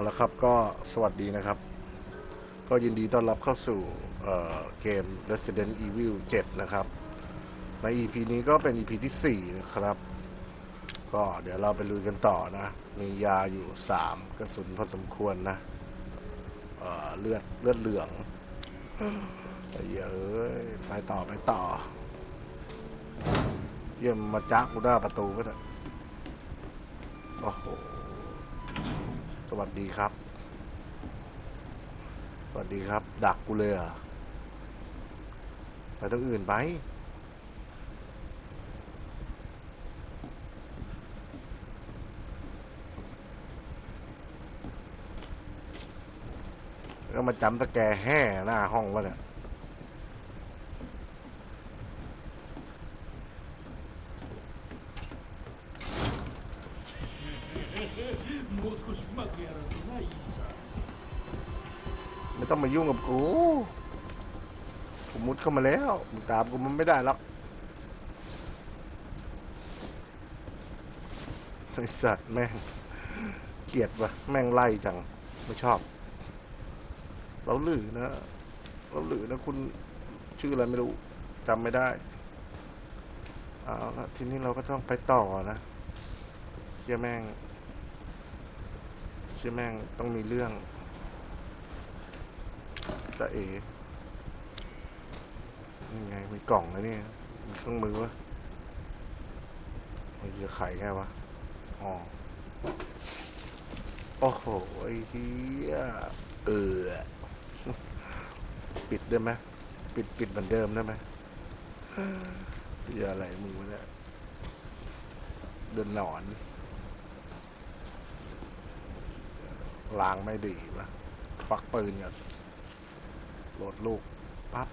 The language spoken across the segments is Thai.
เอาละครับก็สวัสดีนะครับ ก็ยินดีต้อนรับเข้าสู่เเกม Resident Evil 7 นะครับ ใน EP นี้ก็เป็น EP ที่ 4 นะครับ ก็เดี๋ยวเราไปลุยกันต่อนะ มียาอยู่ 3 กระสุนพอสมควรนะเเลือดเลือดเหลืองไอ้เยอ้ยไปต่อไปต่อ เยี่ยมมาจักกูหน้าประตูก็ได้โอ้โห สวัสดีครับ สวัสดีครับ ดักกูเลยอะไปตรงอื่นไปก็มาจำตะแกแห่หน้าห้องวะเนี่ย กับกูกูมุดเข้ามาแล้วมึงตามกูมันไม่ได้หรอกไอสัตว์แม่งเกลียดวะแม่งไล่จังไม่ชอบ เราหลือนะ เราหลือนะคุณชื่ออะไรไม่รู้จำไม่ได้เอาละทีนี้เราก็ต้องไปต่อนะเชื่อแม่งเชื่อแม่งต้องมีเรื่อง จะเอยังไงมีกล่องนะเนี่ยมีเครื่องมือวะมันจะไขไงวะ อ๋อ โอ้โห ไอ้เหี้ยเออ ปิดได้ไหมปิดปิดเหมือนเดิมได้ไหมอย่าอะไรมึงวะเนี่ยเดินหนอนล้างไม่ดีปะฟักปืนก่อน โหลดลูกปั๊บ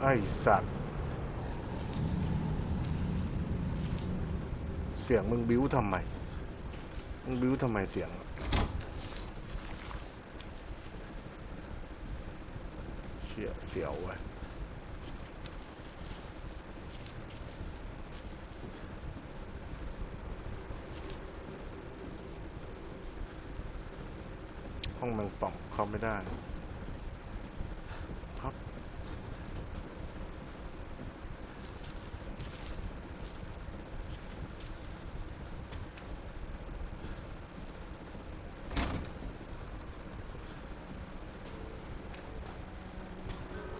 ไอสัตว์ เสียงมึงบิ้วทำไม มึงบิ้วทำไมเสียงเชี่ยเสียวเว้ย ห้องแมงป่องเข้าไม่ได้ครับ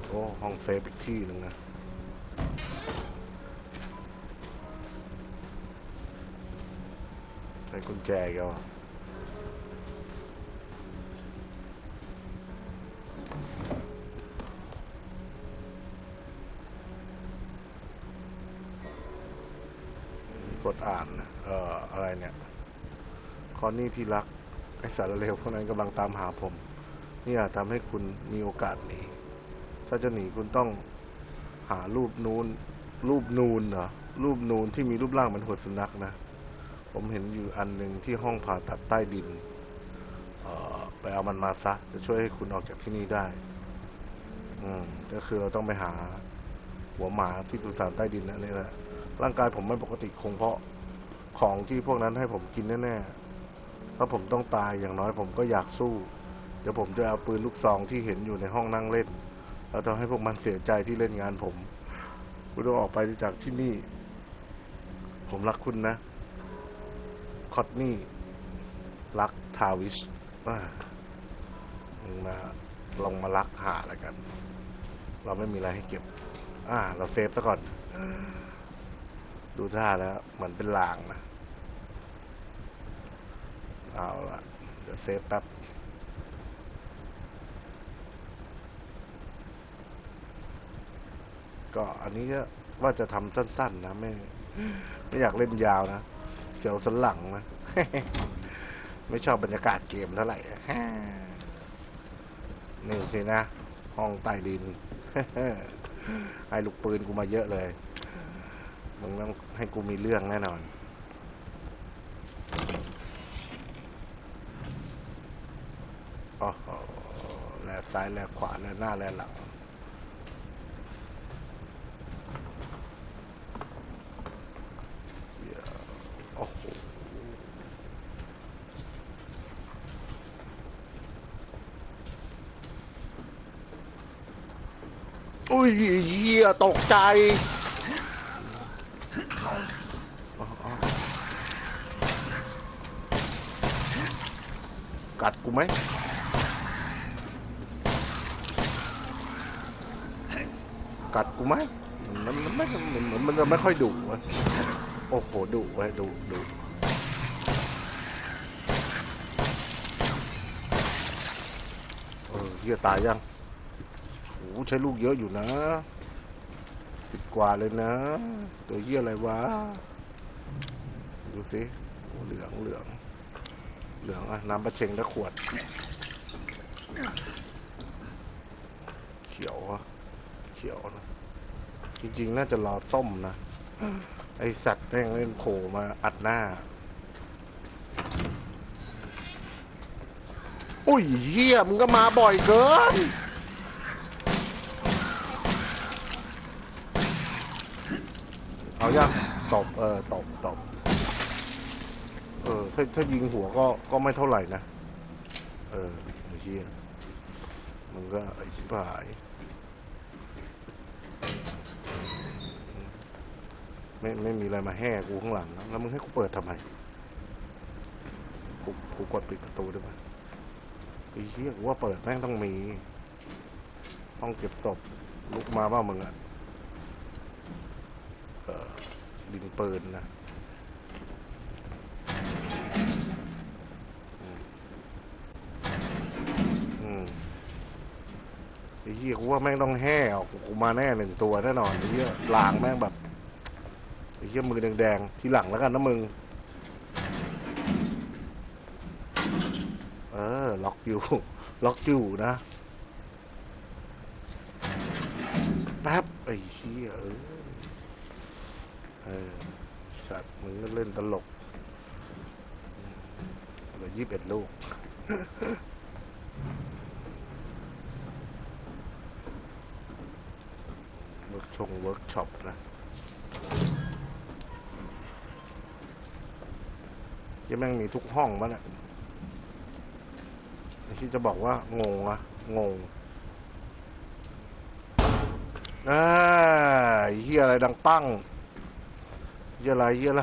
โอ้ ห้องเซฟอีกที่หนึ่งนะใช้กุญแจอีก็ ดอ่านเอ่ออะไรเนี่ยคอนนี่ที่รักไอสารเลวพวกนั้นกำลังตามหาผมนี่อาจทำให้คุณมีโอกาสหนีถ้าจะหนีคุณต้องหารูปนูนรูปนูนเหรอรูปนูนที่มีรูปร่างเหมือนหัวสุนัขนะ ผมเห็นอยู่อันหนึ่งที่ห้องผ่าตัดใต้ดินเอ่อไปเอามันมาซะจะช่วยให้คุณออกจากที่นี่ได้ อืมก็คือเราต้องไปหาหัวหมาที่สุสานใต้ดินนั่นนี่แหละ ร่างกายผมไม่ปกติคงเพราะของที่พวกนั้นให้ผมกินแน่ๆถ้าผมต้องตายอย่างน้อยผมก็อยากสู้ เดี๋ยวผมจะเอาปืนลูกซองที่เห็นอยู่ในห้องนั่งเล่น แล้วทำให้พวกมันเสียใจที่เล่นงานผมคุณต้องออกไปจากที่นี่ ผมรักคุณนะ คอตนี่ รักทาวิชอ่ามึงมาลองมารักหาแล้วกัน เราไม่มีอะไรให้เก็บ อ่า เราเซฟซะก่อน ดูท่าแล้วเหมือนเป็นลางนะ เอาละเดี๋ยวเซฟแป๊บก็อันนี้ก็ว่าจะทำสั้น ๆ นะ ไม่ไม่อยากเล่นยาวนะ เสียวสันหลังนะ ไม่ชอบบรรยากาศเกมเท่าไหร่นี่สินะ ห้องใต้ดินให้ลูกปืนกูมาเยอะเลย มึงต้องให้กูมีเรื่องแน่นอน โอ้โหแลซ้ายแลขวาแลหน้าแลหลังอ้โหอุ้ยเหี้ยตกใจอ๋ออ๋อกัดกู ไหมกัดกูไหมมันมันไม่เหมือนเหมือนมันจะไม่ค่อยดุวะโอ้โหดุว้ดุดุเออเฮียตายยังโอ้ใช้ลูกเยอะอยู่นะสิบกว่าเลยนะ ตัวเฮียอะไรวะ ดูสิเหลืองเหลือง เหลืองอะน้ำประเชงตะขวด เขียวอะเขียวนะจริงๆ น่าจะรอส้มนะ ไอสัตว์แม่งเล่นโผล่มาอัดหน้า อุ้ยเหี้ยมึงก็มาบ่อยเกินเอายังตบเออตบตบ เออ ถ้าถ้ายิงหัวก็ก็ไม่เท่าไหร่นะ เออไอ้เหี้ยมึงก็ไอ้ชิบหาย ไม่ไม่มีอะไรมาแห่กูข้างหลังแล้วมึงให้กูเปิดทำไมกูกูกดปิดประตูได้ไหมไอ้เหี้ยกูว่าเปิดแม่งต้องมี ต้องเก็บศพลุกมาบ้ามึงอะเออดินปืนนะ ไอ้เหี้ยกูว่าแม่งต้องแห่ออกกูมาแน่หนึ่งตัวแน่นอนไอ้เหี้ยลางแม่งแบบไอ้เหี้ยมือแดงๆทีหลังแล้วกันนะมึง เออ ล็อกอยู่ ล็อกอยู่นะแป๊บไอ้เหี้ยเออเออสัตว์มึงก็เล่นตลกเหลือยี่สิบเอ็ดลูก เวิร์กชงเวิร์กช็อปนะ ยังแม่งมีทุกห้องมั้เนี่ยไอที่จะบอกว่างงอะงงอ่าเฮียอะไรดังปั้งเฮียอะไรเฮียอะไร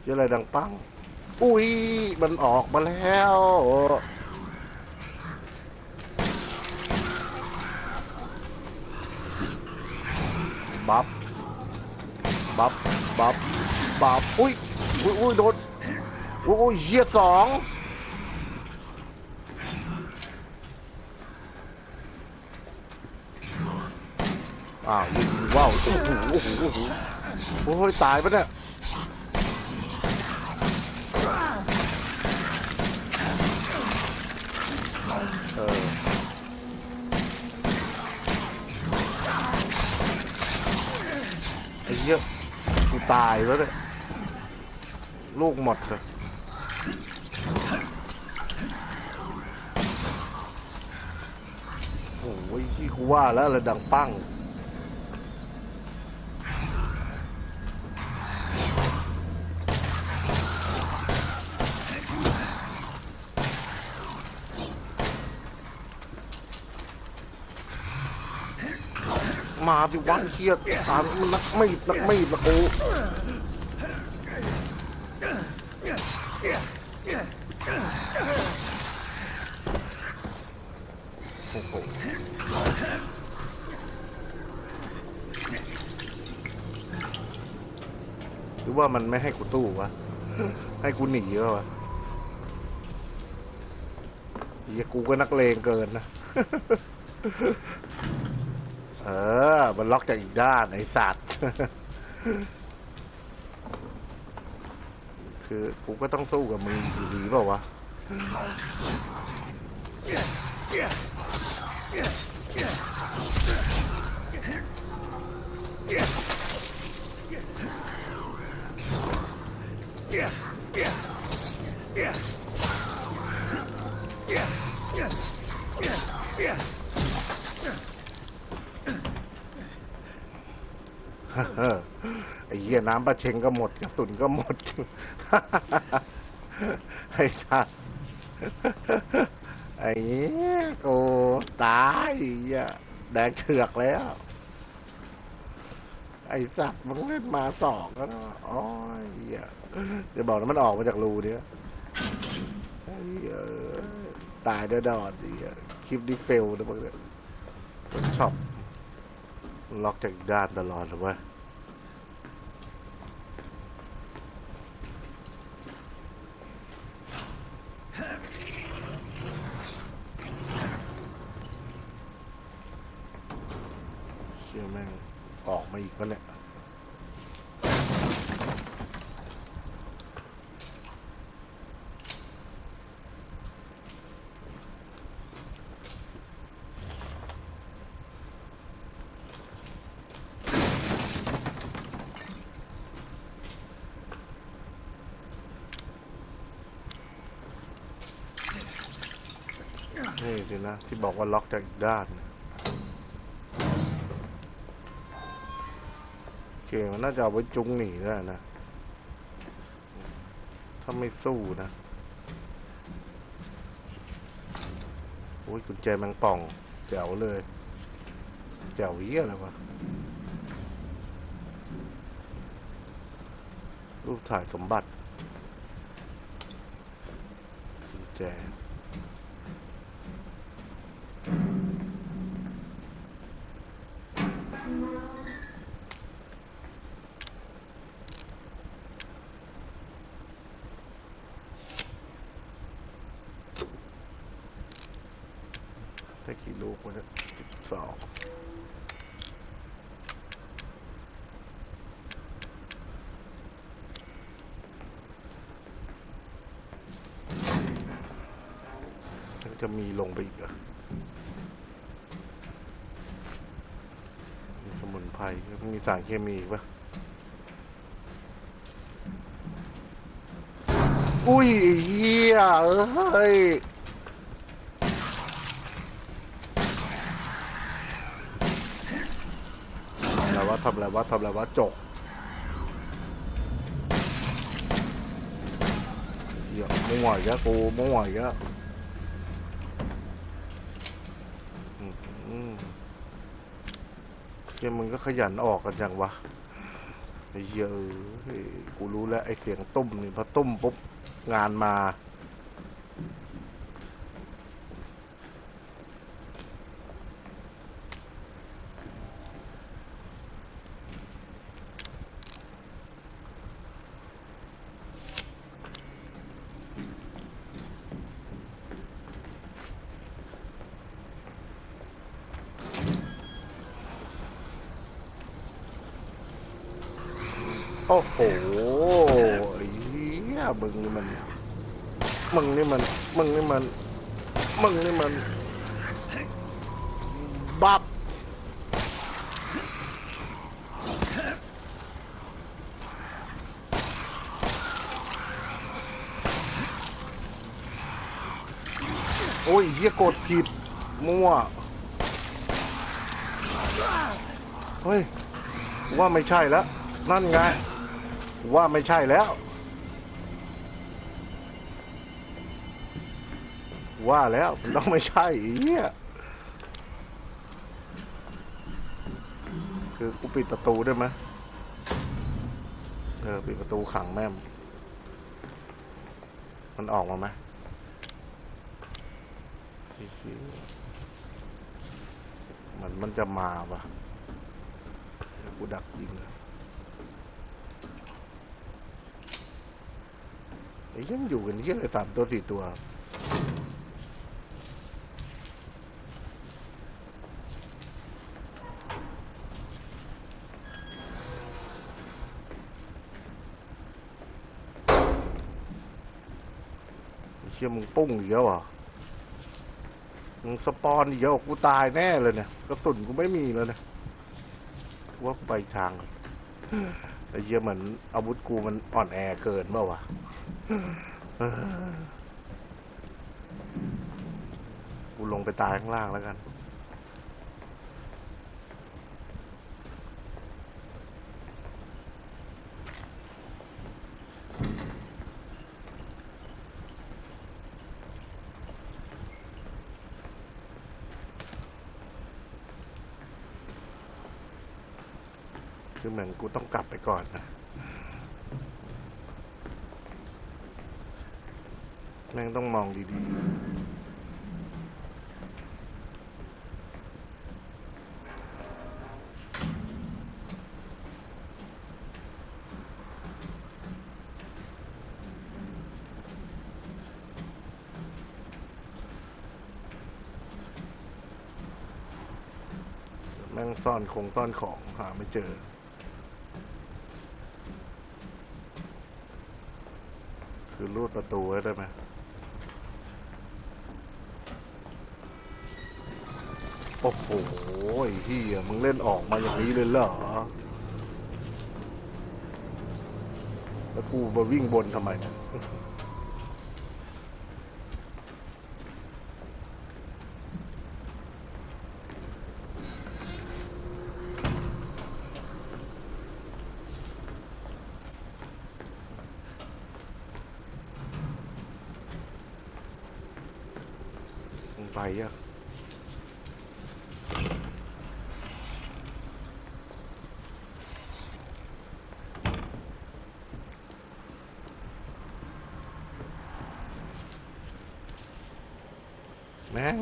เฮียอะไรดังปั้ง อุ้ยมันออกมาแล้ว บัฟ บัฟบัฟบัฟอุ้ยอุ้ยอุ้ยโดนอุ้ยอุ้ยเหี้ยสองอ้าวว้าวโอ้โหโอ้โหโอ้โหโอ้ยตายปะเนี่ย ตายแล้วเนี่ยลูกหมดเลยโอ้ยที่กูว่าแล้วระดังปั้ง มาสิวัดเชียตามมันนักไม่นักไม่ละกูโอ้โหหรือว่ามันไม่ให้กูตู้วะ ให้กูหนีแล้ววะเฮียกูก็นักเลงเกินนะ เออ มันล็อกจากอีกด้านไอสัตว์ คือกูก็ต้องสู้กับมึงอยู่ดีเปล่าวะไน้ำปลาเชงก็หมดกระสุนก็หมด ไอ้สัสไอ้เหี้ยโอ้ตายอ้เหี้ยแดงเถือกแล้ว ไอ้สัตว์มันเล่นมาสองแล้วนะโอ้ยเหี้ยจะบอกนะมันออกมาจากรูเนี้ยไอ้เหี้ยตายเด้อดอดไอ้เหี้ยคลิปนี้เฟลนะมึงเนี่ยช็อปล็อกจากอีกด้านตลอดเลยเว้ย เชื่อแม่งออก มาอีกแล้วเนี่ยนี่สินะที่บอกว่าล็อกจากอีกด้าน มันน่าจะเอาไว้จุงหนีได้นะ ถ้าไม่สู้นะ โอ้ยกุญแจแมงป่อง แจ๋วเลย แจ๋วเยี่ยอะไรวะ รูปถ่ายสมบัติกุญแจ ได้กี่ลูกวะเนี่ยสิบสองยัง จะมีลงไปอีกอะมีสมุนไพรมีสารเคมีปะอุ้ยเฮียเอ้ยทำอะไรวะทำอะไรวะทำอะไรวะจกเหี้ยมั่วอีกแล้วกูมั่วอีกแล้วอืมอืม เฮียมึงก็ขยันออกกันจังวะไอ้เหี้ยเอ้ยกูรู้แล้วไอ้เสียงตุ้มนี่พอตุ้มปุ๊บงานมา โอ้โหไอ้เหี้ยมึงนี่มัน มึงนี่มัน มึงนี่มัน มึงนี่มัน บับโอ้ยเหี้ยกดผิด มั่ว เฮ้ย ว่าไม่ใช่แล้ว นั่นไง ว่าไม่ใช่แล้ว ว่าแล้วมันต้องไม่ใช่เหี้ยคือกูปิดประตูได้ไหมเออปิดประตูขังแม่มมันออกมาไหมเหี้ยมันมันจะมาปะกูดักยิงเลยไอ้ ยังอยู่กันเยี่เลยสามตัวสี่ตัวเชี่ยมึงปุ้งอีกแล้วเหรอมึงสปอนอีกแล้วกูตายแน่เลยเนี่ยกระสุนกูไม่มีแล้วเนี่ยว่าไปทางไอ้เหี้ยเหมือนอาวุธกูมันอ่อนแอเกินเปล่าวะ กูลงไปตายข้างล่างแล้วกัน คือเหมือนกูต้องกลับไปก่อนนะ แม่งต้องมองดีๆแม่งซ่อนคงซ่อนของหาไม่เจอคือรูดประตูไว้ได้ไหม โอ้โหเฮียมึงเล่นออกมาอย่างนี้เลยเหรอ แล้วกูมาวิ่งบนทำไมเนี่ยมึงไปอะ แม่ง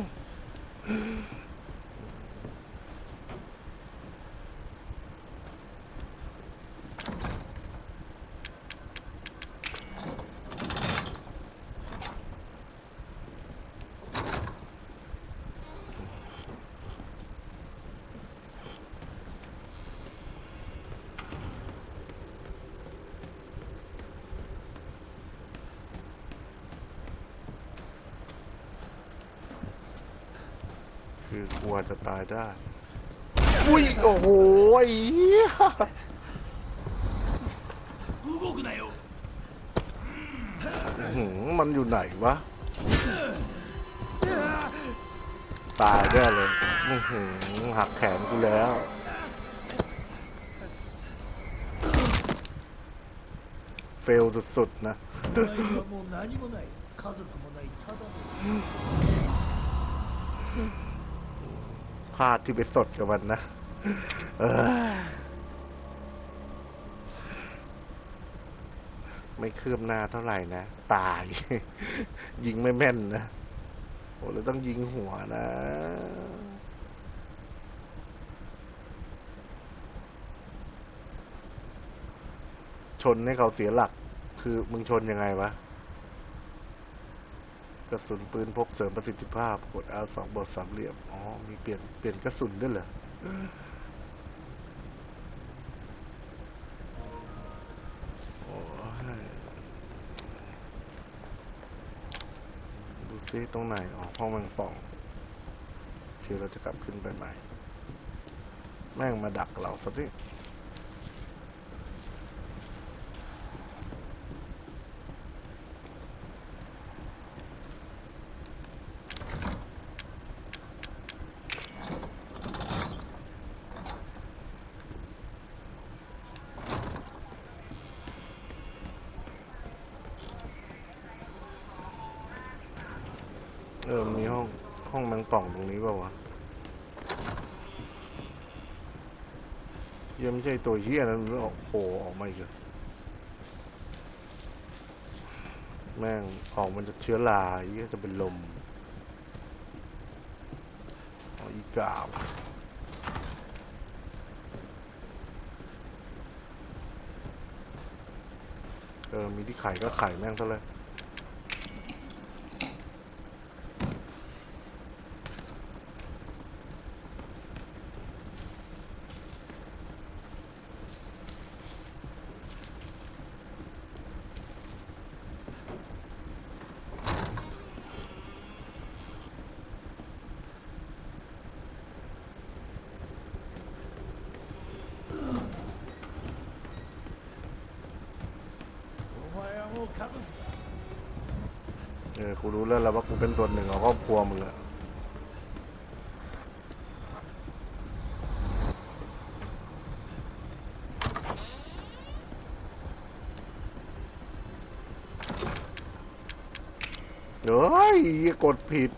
คือกลัวจะตายได้ อุ้ย โอ้โหมันอยู่ไหนวะ ตายแน่เลยหักแขนกูแล้ว เฟลสุดๆนะาดที่ไปสดกับมันนะไม่คืบหน้าเท่าไหร่นะ ตาย ยิงไม่แม่นนะโอ้เลยต้องยิงหัวนะชนให้เขาเสียหลัก คือมึงชนยังไงวะ กระสุนปืนพกเสริมประสิทธิภาพ กด R2 บทสามเหลี่ยม อ๋อ มีเปลี่ยนเปลี่ยนกระสุนด้วยเหรอโอ้ดูซิตรงไหน อ๋อ ห้องแมงป่องเชื่อเราจะกลับขึ้นไปใหม่ แม่งมาดักเราซะดิ เออ มีห้อง ห้องแมงป่องตรงนี้เปล่าวะเหี้ยังไม่ใช่ตัวเหี้ยนั้นมันออกโผล่ออกมาอีกแม่งออกมันจากเชื้อราเหี้ยจะเป็นลมอีกาวเออมีที่ไข่ก็ไข่แม่งซะเลย กูรู้แล้วแล้วว่ากูเป็นตัวหนึ่งของครอบครัวมึงอะเฮ้ยกดผิด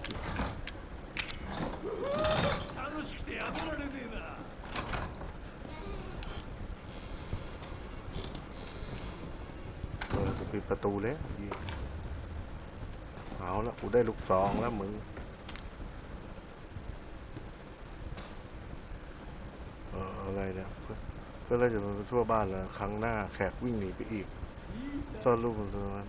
เออกูปิดประตูแล้ว เอาละกูได้ลูกซองแล้วมึงเอออะไรเนี่ยเพื่อเพื่อเราจะมาทั่วบ้านแล้ว ครั้งหน้าแขกวิ่งหนีไปอีกซ่อนลูกของตัวนั้น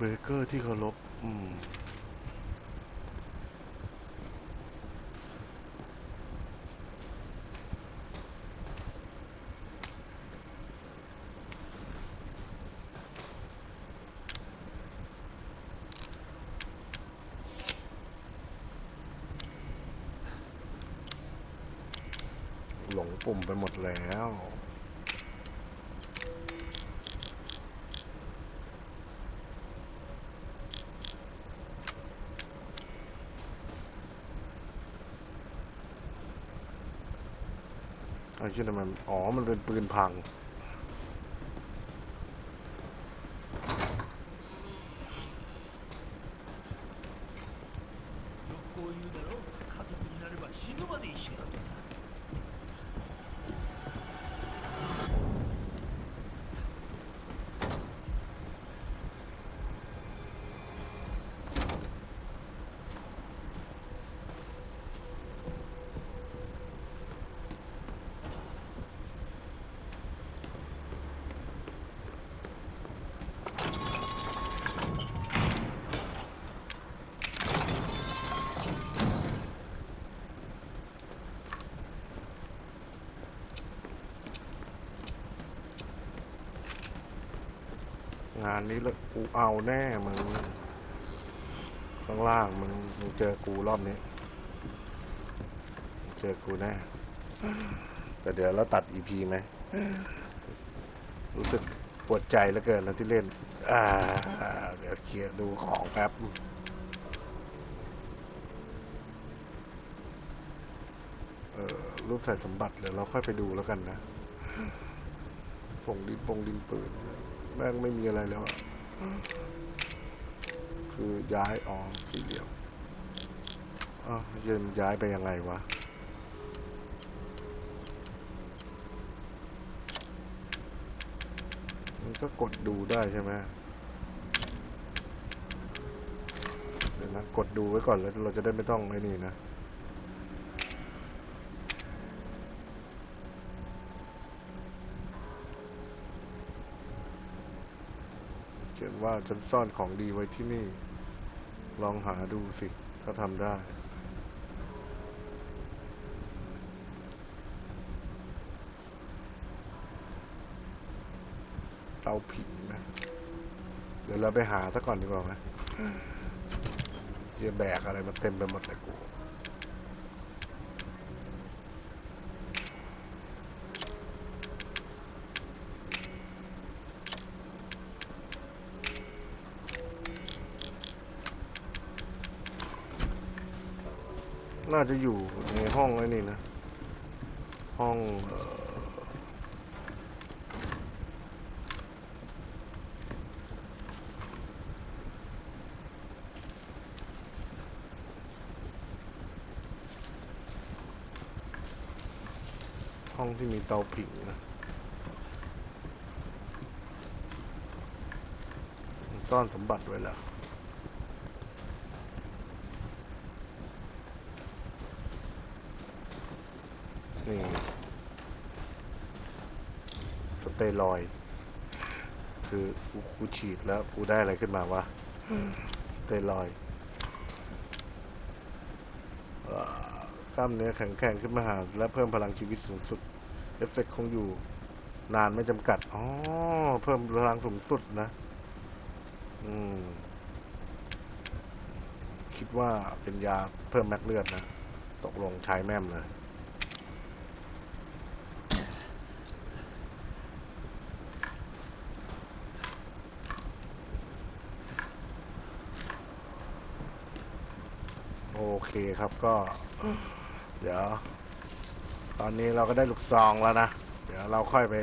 เบเกอร์ที่เคารพอืมหลงปุ่มไปหมดแล้ว ที่นั่นมัน อ๋อ มันเป็นปืนพัง งานนี้ละกูเอาแน่มึงข้างล่างมึงมึงเจอกูรอบนี้ เจอกูแน่ แต่เดี๋ยวเราตัดอีพีไหม รู้สึกปวดใจเหลือเกินนะที่เล่น อ่า เดี๋ยวเคลียร์ดูของแป๊บเออรูปใส่สมบัติเดี๋ยวเราค่อยไปดูแล้วกันนะผงดินปงดินปืน แม่งไม่มีอะไรแล้วอะคือย้ายออกสี่เหลี่ยมอ้าวเย็นย้ายไปยังไงวะมันก็กดดูได้ใช่ไหมเดี๋ยวนะกดดูไว้ก่อนแล้วเราจะได้ไม่ต้องไอ้นี่นะ เขียน ว่าฉันซ่อนของดีไว้ที่นี่ ลองหาดูสิ ถ้าทำได้ เตาผิงนะ เดี๋ยวเราไปหาซะก่อนดีกว่าไหมเยี่ยแบกอะไรมาเต็มไปหมดเลยกู น่าจะอยู่ในห้องไอ้นี่นะ ห้องห้องที่มีเตาผิงนะซ่อนสมบัติไว้แล้ว นี่สเตียรอย คือกูกูฉีดแล้วกูได้อะไรขึ้นมาวะสเตียรอยกล้ามเนื้อแข็งแกร่งขึ้นมาหา และเพิ่มพลังชีวิตสูงสุด เอฟเฟกต์คงอยู่ นานไม่จำกัด อ๋อ เพิ่มพลังสูงสุดนะ อืม คิดว่าเป็นยาเพิ่มแม็กเลือดนะ ตกลงใช้แม่มเลย โอเคครับก็ เดี๋ยว ตอนนี้เราก็ได้ลูกซองแล้วนะ เดี๋ยวเราค่อยไป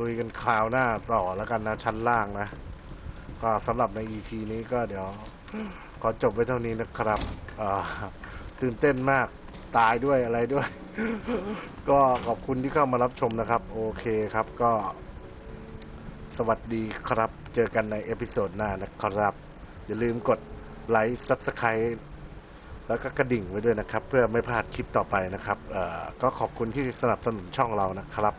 ลุยกันคราวหน้าต่อแล้วกันนะชั้นล่างนะ ก็สำหรับใน EP นี้ก็เดี๋ยว ขอจบไว้เท่านี้นะครับเอ่อตื่นเต้นมากตายด้วยอะไรด้วย ก็ขอบคุณที่เข้ามารับชมนะครับ โอเคครับก็ สวัสดีครับ เจอกันในเอพิโซดหน้านะครับ อย่าลืมกดไลค์ Subscribe แล้วก็กระดิ่งไว้ด้วยนะครับ เพื่อไม่พลาดคลิปต่อไปนะครับก็ขอบคุณที่สนับสนุนช่องเรานะครับ